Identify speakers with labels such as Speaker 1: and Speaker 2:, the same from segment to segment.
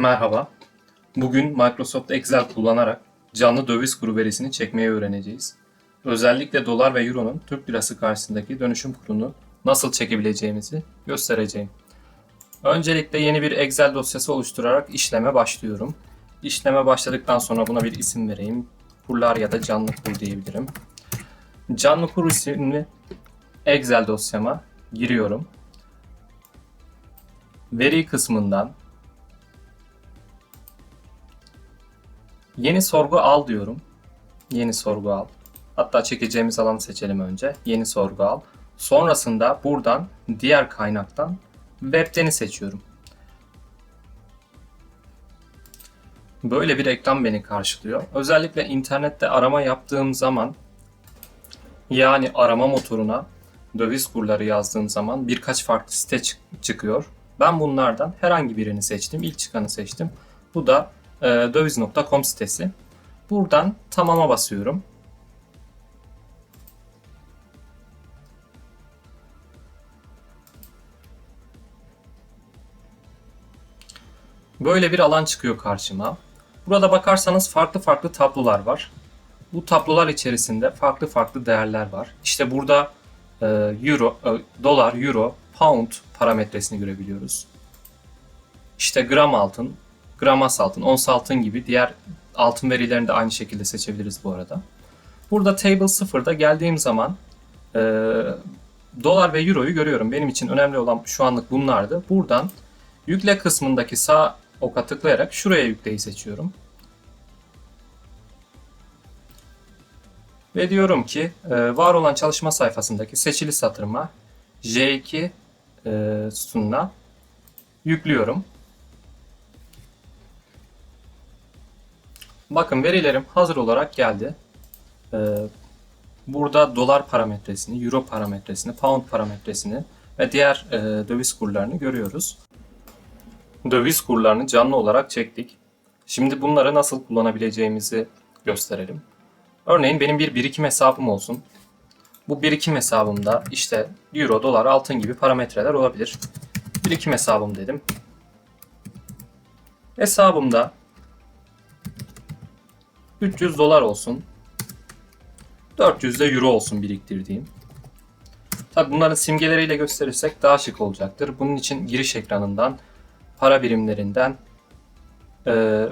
Speaker 1: Merhaba. Bugün Microsoft Excel kullanarak canlı döviz kuru verisini çekmeyi öğreneceğiz. Özellikle dolar ve euronun Türk lirası karşısındaki dönüşüm kurunu nasıl çekebileceğimizi göstereceğim. Öncelikle yeni bir Excel dosyası oluşturarak işleme başlıyorum. İşleme başladıktan sonra buna bir isim vereyim. Kurlar ya da canlı kur diyebilirim. Canlı kur isimli Excel dosyama giriyorum. Veri kısmından Yeni sorgu al diyorum. Yeni sorgu al. Hatta çekeceğimiz alanı seçelim önce. Yeni sorgu al. Sonrasında buradan diğer kaynaktan webten'i seçiyorum. Böyle bir ekran beni karşılıyor. Özellikle internette arama yaptığım zaman yani arama motoruna döviz kurları yazdığım zaman birkaç farklı site çık- çıkıyor. Ben bunlardan herhangi birini seçtim. İlk çıkanı seçtim. Bu da e, döviz.com sitesi. Buradan tamama basıyorum. Böyle bir alan çıkıyor karşıma. Burada bakarsanız farklı farklı tablolar var. Bu tablolar içerisinde farklı farklı değerler var. İşte burada e, euro, e, dolar, euro, pound parametresini görebiliyoruz. İşte gram altın, gram as altın, ons altın gibi diğer altın verilerini de aynı şekilde seçebiliriz bu arada. Burada table 0'da geldiğim zaman e, dolar ve euroyu görüyorum. Benim için önemli olan şu anlık bunlardı. Buradan yükle kısmındaki sağ oka tıklayarak şuraya yükleyi seçiyorum. Ve diyorum ki e, var olan çalışma sayfasındaki seçili satırıma J2 e, sütununa yüklüyorum. Bakın verilerim hazır olarak geldi. Ee, burada dolar parametresini, euro parametresini, pound parametresini ve diğer e, döviz kurlarını görüyoruz. Döviz kurlarını canlı olarak çektik. Şimdi bunları nasıl kullanabileceğimizi gösterelim. Örneğin benim bir birikim hesabım olsun. Bu birikim hesabımda işte euro, dolar, altın gibi parametreler olabilir. Birikim hesabım dedim. Hesabımda 300 dolar olsun. 400 de euro olsun biriktirdiğim. Tabi bunların simgeleriyle gösterirsek daha şık olacaktır. Bunun için giriş ekranından, para birimlerinden e,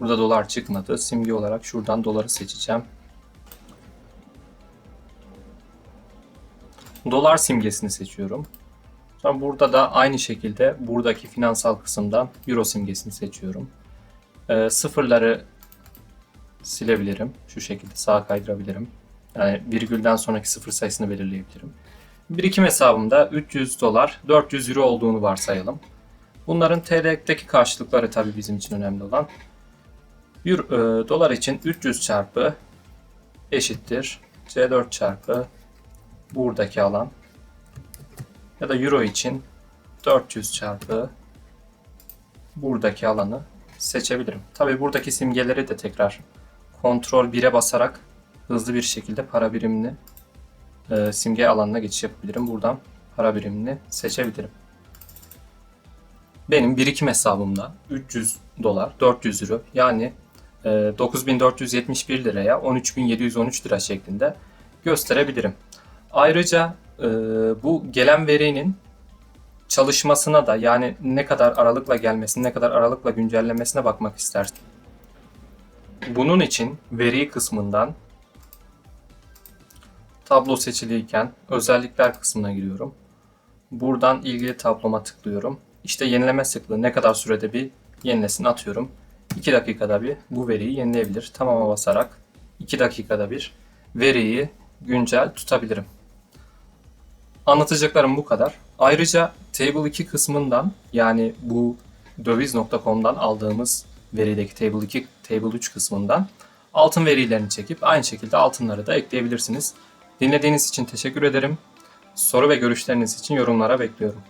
Speaker 1: burada dolar çıkmadı. Simge olarak şuradan doları seçeceğim. Dolar simgesini seçiyorum. Sonra burada da aynı şekilde buradaki finansal kısımdan euro simgesini seçiyorum. E, sıfırları silebilirim. Şu şekilde sağa kaydırabilirim. Yani virgülden sonraki sıfır sayısını belirleyebilirim. Birikim hesabımda 300 dolar, 400 euro olduğunu varsayalım. Bunların TL'deki karşılıkları tabii bizim için önemli olan. Euro, e, dolar için 300 çarpı eşittir C4 çarpı buradaki alan ya da euro için 400 çarpı buradaki alanı seçebilirim. Tabi buradaki simgeleri de tekrar kontrol 1'e basarak hızlı bir şekilde para birimini e, simge alanına geçiş yapabilirim. Buradan para birimini seçebilirim. Benim birikim hesabımda 300 dolar, 400 euro yani e, 9471 liraya 13713 lira şeklinde gösterebilirim. Ayrıca e, bu gelen verinin çalışmasına da yani ne kadar aralıkla gelmesine, ne kadar aralıkla güncellemesine bakmak istersin. Bunun için veri kısmından tablo seçiliyken özellikler kısmına giriyorum. Buradan ilgili tabloma tıklıyorum. İşte yenileme sıklığı ne kadar sürede bir yenilesin atıyorum. 2 dakikada bir bu veriyi yenileyebilir. Tamama basarak 2 dakikada bir veriyi güncel tutabilirim. Anlatacaklarım bu kadar. Ayrıca Table 2 kısmından yani bu döviz.com'dan aldığımız verideki Table 2, Table 3 kısmından altın verilerini çekip aynı şekilde altınları da ekleyebilirsiniz. Dinlediğiniz için teşekkür ederim. Soru ve görüşleriniz için yorumlara bekliyorum.